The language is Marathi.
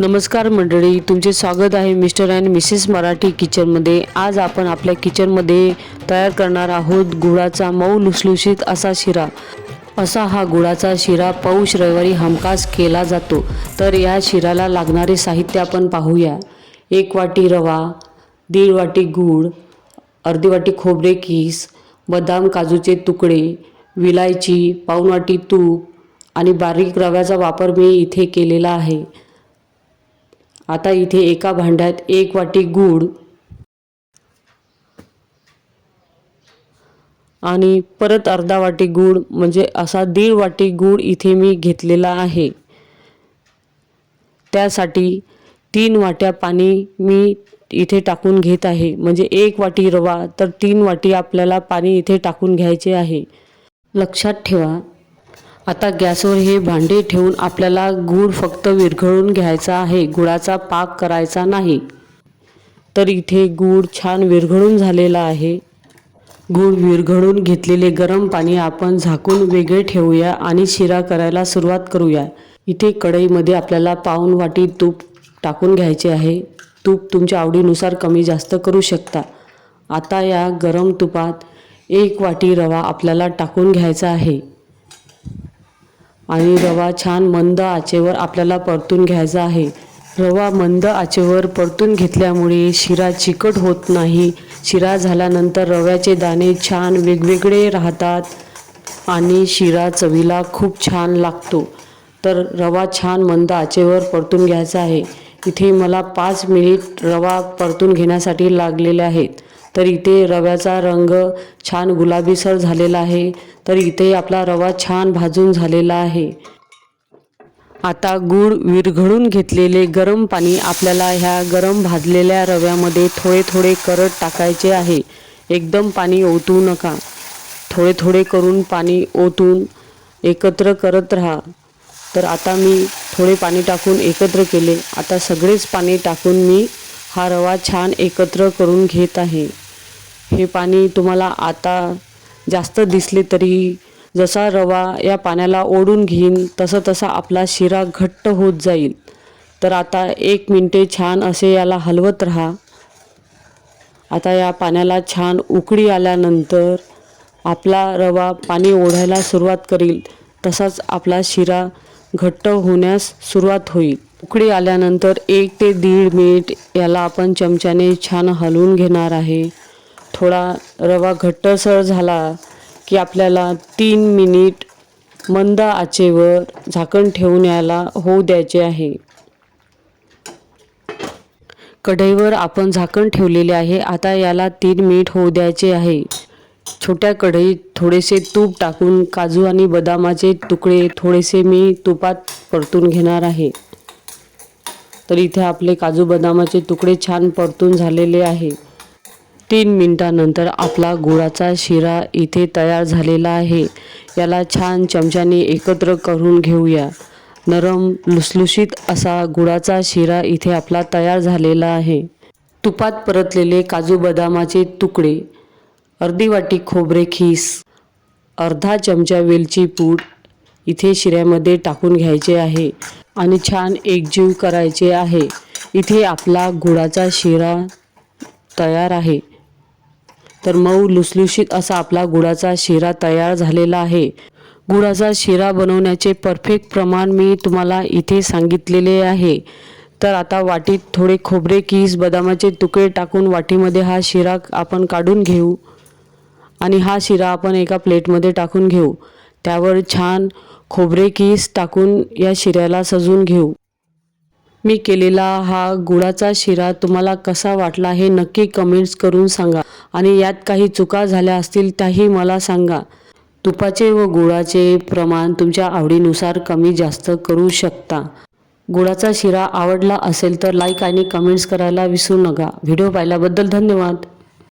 नमस्कार मंडळी तुमचे स्वागत आहे मिस्टर अँड मिसेस मराठी किचनमध्ये. आज आपण आपल्या किचनमध्ये तयार करणार आहोत गुळाचा मऊ लुसलुशीत असा शिरा. असा हा गुळाचा शिरा पौष रविवारी हमखास केला जातो. तर या शिराला लागणारे साहित्य आपण पाहूया. एक वाटी रवा दीड वाटी गूळ अर्धी वाटी खोबरे किस बदाम काजूचे तुकडे विलायची पाऊण वाटी तूप आणि बारीक रव्याचा वापर मी इथे केलेला आहे. आता इथे एका भांड्यात एक वाटी गूळ आणि परत अर्धा वाटी गूळ म्हणजे असा दीड वाटी गूळ इथे मी घेतलेला आहे. त्यासाठी तीन वाट्या पाणी मी इथे टाकून घेत आहे. म्हणजे एक वाटी रवा तर तीन वाटी आपल्याला पाणी इथे टाकून घ्यायचे आहे. लक्षात ठेवा आता गॅसवर हे भांडे ठेवून आपल्याला गूळ फक्त विरघळून घ्यायचा आहे. गुळाचा पाक करायचा नाही. तर इथे गूळ छान विरघळून झालेला आहे. गूळ विरघळून घेतलेले गरम पाणी आपण झाकून वेगळे ठेवूया आणि शिरा करायला सुरुवात करूया. इथे कढईमध्ये आपल्याला पाऊण वाटी तूप टाकून घ्यायचे आहे. तूप तुमच्या आवडीनुसार कमी जास्त करू शकता. आता या गरम तुपात एक वाटी रवा आपल्याला टाकून घ्यायचा आहे. आणि रवा छान मंद आचेवर आपल्याला परतून घ्यायचा आहे. रवा मंद आचेवर परतून घेतल्यामुळे शिरा चिकट होत नाही. शिरा झाल्यानंतर रव्याचे दाणे छान वेगवेगळे राहतात आणि शिरा चवीला खूप छान लागतो. तर रवा छान मंद आचेवर परतून घ्यायचा आहे. इथे मला पाच मिनिट रवा परतून घेण्यासाठी लागलेले आहेत. तर इथे रव्याचा रंग छान गुलाबीसर झालेला आहे. तर इथे आपला रवा छान भाजून झालेला आहे. आता गूळ विरघळून घेतलेले गरम पाणी आपल्याला ह्या गरम भाजलेल्या रव्यामध्ये थोडे थोडे करत टाकायचे आहे. एकदम पाणी ओतू नका. थोडे थोडे करून पाणी ओतून एकत्र करत राहा. तर आता मी थोडे पाणी टाकून एकत्र केले. आता सगळेच पाणी टाकून मी हा रवा छान एकत्र करून घेत आहे. हे पाणी तुम्हाला आता जास्त दिसले तरी जसा रवा या पाण्याला ओढून घेईन तसं तसा आपला शिरा घट्ट होत जाईल. तर आता एक मिनटे छान असे याला हलवत राहा. आता या पाण्याला छान उकळी आल्यानंतर आपला रवा पाणी ओढायला सुरुवात करील. तसाच आपला शिरा घट्ट होण्यास सुरुवात होईल. उकळी आल्यानंतर एक ते दीड मिनिट याला आपण चमच्याने छान हलवून घेणार आहे. थोडा रवा घट्टसर झाला की आपल्याला तीन मिनिट मंद आचेवर झाकण ठेवून याला होऊ द्यायचे आहे. कढईवर आपण झाकण ठेवलेले आहे. आता याला तीन मिनिट होऊ द्यायचे आहे. छोट्या कढईत थोडेसे तूप टाकून काजू आणि बदामाचे तुकडे थोडेसे मी तुपात परतून घेणार आहे. तर इथे आपले काजू बदामाचे तुकडे छान परतून झालेले आहे. तीन मिनटानंतर आपला गुळाचा शिरा इथे तयार झालेला आहे. याला छान चमच्याने एकत्र करून घेऊया. नरम लुसलुशीत असा गुळाचा शिरा इथे आपला तयार झालेला आहे. तुपात परतलेले काजू बदामाचे तुकडे अर्धी वाटी खोबरे खीस अर्धा चमचा वेलची पूड इथे शिऱ्यामध्ये टाकून घ्यायचे आहे आणि छान एकजीव करायचे आहे. इथे आपला गुळाचा शिरा तयार आहे. तर मऊ लुसलुशीत असा आपला गुळाचा शिरा तयार झालेला आहे. गुळाचा शिरा बनवण्याचे परफेक्ट प्रमाण मी तुम्हाला इथे सांगितलेले आहे. तर आता वाटीत थोडे खोबरे किस बदामाचे तुकडे टाकून वाटीमध्ये हा शिरा आपण काढून घेऊ. आणि हा शिरा आपण एका प्लेटमध्ये टाकून घेऊ. त्यावर छान खोबरे किस टाकून या शिऱ्याला सजवून घेऊ. मी केलेला हा गुळाचा शिरा तुम्हाला कसा वाटला हे नक्की कमेंट्स करून सांगा. आणि यात काही चुका झाल्या असतील त्याही मला सांगा. तुपाचे व गुळाचे प्रमाण तुमच्या आवडीनुसार कमी जास्त करू शकता. गुळाचा शिरा आवडला असेल तर लाईक आणि कमेंट्स करायला विसरू नका. व्हिडिओ पाहिल्याबद्दल धन्यवाद.